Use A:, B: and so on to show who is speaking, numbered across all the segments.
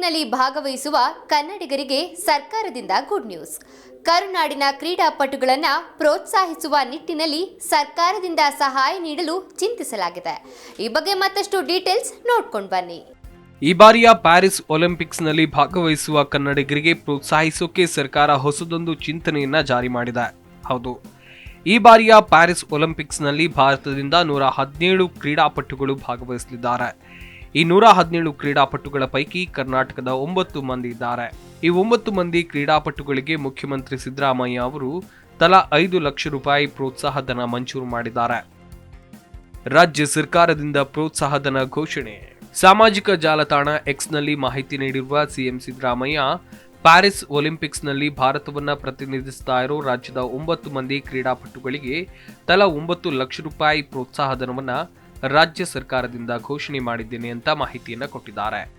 A: ಒಲಿಂಪಿಕ್ನಲ್ಲಿ ಭಾಗವಹಿಸುವ ಕನ್ನಡಿಗರಿಗೆ ಸರ್ಕಾರದಿಂದ ಗುಡ್ ನ್ಯೂಸ್. ಕರುನಾಡಿನ ಕ್ರೀಡಾಪಟುಗಳನ್ನು ಪ್ರೋತ್ಸಾಹಿಸುವ ನಿಟ್ಟಿನಲ್ಲಿ ಸರ್ಕಾರದಿಂದ ಸಹಾಯ ನೀಡಲು ಚಿಂತಿಸಲಾಗಿದೆ. ಈ ಬಗ್ಗೆ ಮತ್ತಷ್ಟು ಡೀಟೇಲ್ಸ್ ನೋಡ್ಕೊಂಡು ಬನ್ನಿ.
B: ಈ ಬಾರಿಯ ಪ್ಯಾರಿಸ್ ಒಲಿಂಪಿಕ್ಸ್ನಲ್ಲಿ ಭಾಗವಹಿಸುವ ಕನ್ನಡಿಗರಿಗೆ ಪ್ರೋತ್ಸಾಹಿಸೋಕೆ ಸರ್ಕಾರ ಹೊಸದೊಂದು ಚಿಂತನೆಯನ್ನ ಜಾರಿ ಮಾಡಿದೆ. ಹೌದು. ಈ ಬಾರಿಯ ಪ್ಯಾರಿಸ್ ಒಲಿಂಪಿಕ್ಸ್ನಲ್ಲಿ ಭಾರತದಿಂದ ನೂರ ಹದಿನೇಳು ಕ್ರೀಡಾಪಟುಗಳು ಭಾಗವಹಿಸಲಿದ್ದಾರೆ. ಈ ನೂರ ಹದಿನೇಳು ಕ್ರೀಡಾಪಟುಗಳ ಪೈಕಿ ಕರ್ನಾಟಕದ ಒಂಬತ್ತು ಮಂದಿ ಇದ್ದಾರೆ. ಈ ಒಂಬತ್ತು ಮಂದಿ ಕ್ರೀಡಾಪಟುಗಳಿಗೆ ಮುಖ್ಯಮಂತ್ರಿ ಸಿದ್ದರಾಮಯ್ಯ ಅವರು ತಲಾ ಐದು ಲಕ್ಷ ರೂಪಾಯಿ ಪ್ರೋತ್ಸಾಹ ಧನ ಮಂಜೂರು ಮಾಡಿದ್ದಾರೆ. ರಾಜ್ಯ ಸರ್ಕಾರದಿಂದ ಪ್ರೋತ್ಸಾಹ ಧನ ಘೋಷಣೆ. ಸಾಮಾಜಿಕ ಜಾಲತಾಣ ಎಕ್ಸ್ನಲ್ಲಿ ಮಾಹಿತಿ ನೀಡಿರುವ ಸಿಎಂ ಸಿದ್ದರಾಮಯ್ಯ, ಪ್ಯಾರಿಸ್ ಒಲಿಂಪಿಕ್ಸ್ನಲ್ಲಿ ಭಾರತವನ್ನು ಪ್ರತಿನಿಧಿಸ್ತಾ ಇರೋ ರಾಜ್ಯದ ಒಂಬತ್ತು ಮಂದಿ ಕ್ರೀಡಾಪಟುಗಳಿಗೆ ತಲಾ ಒಂಬತ್ತು ಲಕ್ಷ ರೂಪಾಯಿ ಪ್ರೋತ್ಸಾಹಧನವನ್ನ ರಾಜ್ಯ ಸರ್ಕಾರದಿಂದ ಘೋಷಣೆ ಮಾಡಿದ್ದೇನೆ ಅಂತ ಮಾಹಿತಿಯನ್ನು ಕೊಟ್ಟಿದ್ದಾರೆ.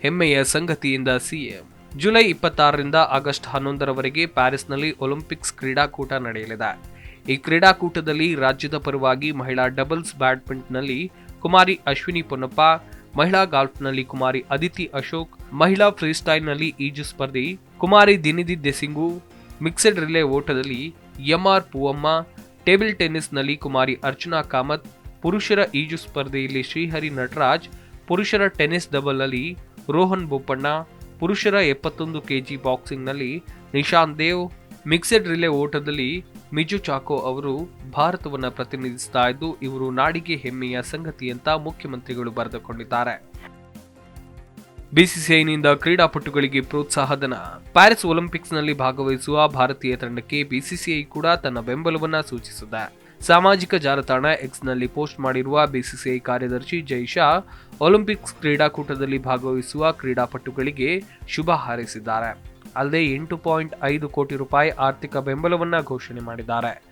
B: ಹೆಮ್ಮೆಯ ಸಂಗತಿಯಿಂದ ಸಿಎಂ. ಜುಲೈ ಇಪ್ಪತ್ತಾರರಿಂದ ಆಗಸ್ಟ್ ಹನ್ನೊಂದರವರೆಗೆ ಪ್ಯಾರಿಸ್ನಲ್ಲಿ ಒಲಿಂಪಿಕ್ಸ್ ಕ್ರೀಡಾಕೂಟ ನಡೆಯಲಿದೆ. ಈ ಕ್ರೀಡಾಕೂಟದಲ್ಲಿ ರಾಜ್ಯದ ಪರವಾಗಿ ಮಹಿಳಾ ಡಬಲ್ಸ್ ಬ್ಯಾಡ್ಮಿಂಟನ್ನಲ್ಲಿ ಕುಮಾರಿ ಅಶ್ವಿನಿ ಪೊನ್ನಪ್ಪ, ಮಹಿಳಾ ಗಾಲ್ಫ್ನಲ್ಲಿ ಕುಮಾರಿ ಅದಿತಿ ಅಶೋಕ್, ಮಹಿಳಾ ಫ್ರೀಸ್ಟೈಲ್ನಲ್ಲಿ ಈಜು ಸ್ಪರ್ಧಿ ಕುಮಾರಿ ದಿನಿಧಿ ದೆಸಿಂಗು ಮಿಕ್ಸೆಡ್ ರಿಲೇ ಓಟದಲ್ಲಿ ಎಂಆರ್ ಪೂವಮ್ಮ, ಟೇಬಲ್ ಟೆನ್ನಿಸ್ನಲ್ಲಿ ಕುಮಾರಿ ಅರ್ಚನಾ ಕಾಮತ್ ಪುರುಷರ ಈಜು ಸ್ಪರ್ಧೆಯಲ್ಲಿ ಶ್ರೀಹರಿ ನಟರಾಜ್, ಪುರುಷರ ಟೆನ್ನಿಸ್ ಡಬಲ್ನಲ್ಲಿ ರೋಹನ್ ಬೋಪಣ್ಣ, ಪುರುಷರ ಎಪ್ಪತ್ತೊಂದು ಕೆಜಿ ಬಾಕ್ಸಿಂಗ್ನಲ್ಲಿ ನಿಶಾಂತ್ ದೇವ್, ಮಿಕ್ಸೆಡ್ ರಿಲೇ ಓಟದಲ್ಲಿ ಮಿಜು ಚಾಕೋ ಅವರು ಭಾರತವನ್ನು ಪ್ರತಿನಿಧಿಸ್ತಾ ಇದ್ದು, ಇವರು ನಾಡಿಗೆ ಹೆಮ್ಮೆಯ ಸಂಗತಿ ಅಂತ ಮುಖ್ಯಮಂತ್ರಿಗಳು ಬರೆದುಕೊಂಡಿದ್ದಾರೆ. ಬಿಸಿಸಿಐನಿಂದ ಕ್ರೀಡಾಪಟುಗಳಿಗೆ ಪ್ರೋತ್ಸಾಹಧನ ಪ್ಯಾರಿಸ್ ಒಲಿಂಪಿಕ್ಸ್ನಲ್ಲಿ ಭಾಗವಹಿಸುವ ಭಾರತೀಯ ತಂಡಕ್ಕೆ ಬಿಸಿಸಿಐ ಕೂಡ ತನ್ನ ಬೆಂಬಲವನ್ನು ಸೂಚಿಸಿದೆ. ಸಾಮಾಜಿಕ ಜಾಲತಾಣ ಎಕ್ಸ್ನಲ್ಲಿ ಪೋಸ್ಟ್ ಮಾಡಿರುವ ಬಿಸಿಸಿಐ ಕಾರ್ಯದರ್ಶಿ ಜೈ ಶಾ, ಒಲಿಂಪಿಕ್ಸ್ ಕ್ರೀಡಾಕೂಟದಲ್ಲಿ ಭಾಗವಹಿಸುವ ಕ್ರೀಡಾಪಟುಗಳಿಗೆ ಶುಭ ಹಾರೈಸಿದ್ದಾರೆ. ಅಲ್ಲದೆ ಎಂಟು ಪಾಯಿಂಟ್ ಐದು ಕೋಟಿ ರೂಪಾಯಿ ಆರ್ಥಿಕ ಬೆಂಬಲವನ್ನು ಘೋಷಣೆ ಮಾಡಿದ್ದಾರೆ.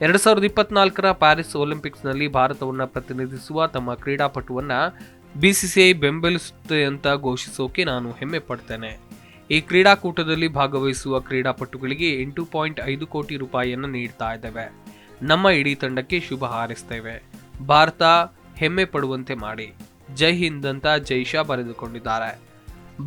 B: ಎರಡು ಸಾವಿರದ ಇಪ್ಪತ್ನಾಲ್ಕರ ಪ್ಯಾರಿಸ್ ಒಲಿಂಪಿಕ್ಸ್ನಲ್ಲಿ ಭಾರತವನ್ನು ಪ್ರತಿನಿಧಿಸುವ ತಮ್ಮ ಕ್ರೀಡಾಪಟುವನ್ನು ಬಿಸಿಸಿಐ ಬೆಂಬಲಿಸುತ್ತೆ ಅಂತ ಘೋಷಿಸೋಕೆ ನಾನು ಹೆಮ್ಮೆ ಪಡ್ತೇನೆ. ಈ ಕ್ರೀಡಾಕೂಟದಲ್ಲಿ ಭಾಗವಹಿಸುವ ಕ್ರೀಡಾಪಟುಗಳಿಗೆ ಎಂಟು ಪಾಯಿಂಟ್ ಐದು ಕೋಟಿ ರೂಪಾಯಿಯನ್ನು ನೀಡ್ತಾ ಇದ್ದೇವೆ. ನಮ್ಮ ಇಡೀ ತಂಡಕ್ಕೆ ಶುಭ ಹಾರೈಸ್ತೇವೆ. ಭಾರತ ಹೆಮ್ಮೆ ಪಡುವಂತೆ ಮಾಡಿ. ಜೈ ಹಿಂದ್ ಅಂತ ಜೈಶಾ ಬರೆದುಕೊಂಡಿದ್ದಾರೆ.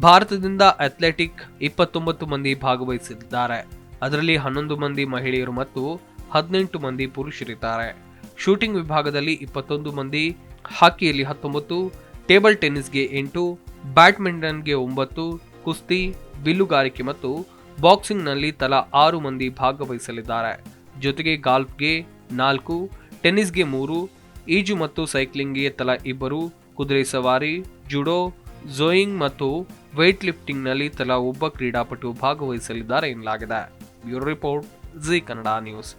B: ಭಾರತದಿಂದ ಅಥ್ಲೆಟಿಕ್ ಇಪ್ಪತ್ತೊಂಬತ್ತು ಮಂದಿ ಭಾಗವಹಿಸಿದ್ದಾರೆ. ಅದರಲ್ಲಿ ಹನ್ನೊಂದು ಮಂದಿ ಮಹಿಳೆಯರು ಮತ್ತು ಹದಿನೆಂಟು ಮಂದಿ ಪುರುಷರಿದ್ದಾರೆ. ಶೂಟಿಂಗ್ ವಿಭಾಗದಲ್ಲಿ ಇಪ್ಪತ್ತೊಂದು ಮಂದಿ, ಹಾಕಿಯಲ್ಲಿ ಹತ್ತೊಂಬತ್ತು, ಟೇಬಲ್ ಟೆನ್ನಿಸ್ಗೆ ಎಂಟು, ಬ್ಯಾಡ್ಮಿಂಟನ್ಗೆ ಒಂಬತ್ತು, ಕುಸ್ತಿ, ಬಿಲ್ಲುಗಾರಿಕೆ ಮತ್ತು ಬಾಕ್ಸಿಂಗ್ನಲ್ಲಿ ತಲಾ ಆರು ಮಂದಿ ಭಾಗವಹಿಸಲಿದ್ದಾರೆ. ಜೊತೆಗೆ ಗಾಲ್ಫ್ಗೆ ನಾಲ್ಕು, ಟೆನ್ನಿಸ್ಗೆ ಮೂರು, ಈಜು ಮತ್ತು ಸೈಕ್ಲಿಂಗ್ಗೆ ತಲಾ ಇಬ್ಬರು, ಕುದುರೆ ಸವಾರಿ, ಜುಡೋ, ಝೋಯಿಂಗ್ ಮತ್ತು ವೆಯ್ಟ್ ಲಿಫ್ಟಿಂಗ್ನಲ್ಲಿ ನಲ್ಲಿ ತಲಾ ಒಬ್ಬ ಕ್ರೀಡಾಪಟು ಭಾಗವಹಿಸಲಿದ್ದಾರೆ ಎನ್ನಲಾಗಿದೆ. Bureau report, Zee Kannada news.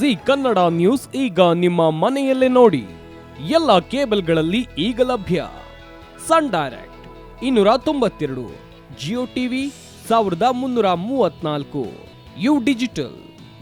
C: Zee Kannada news ಈಗ ನಿಮ್ಮ ಮನೆಯಲ್ಲೇ ನೋಡಿ. ಎಲ್ಲ ಕೇಬಲ್ಗಳಲ್ಲಿ ಈಗ ಲಭ್ಯ. ಸನ್ ಡೈರೆಕ್ಟ್, ಇನ್ನೂರ ತೊಂಬತ್ತೆರಡು, ಜಿಯೋ ಟಿವಿ, ಸಾವಿರದ ಮುನ್ನೂರ ಮೂವತ್ನಾಲ್ಕು ಯು ಡಿಜಿಟಲ್.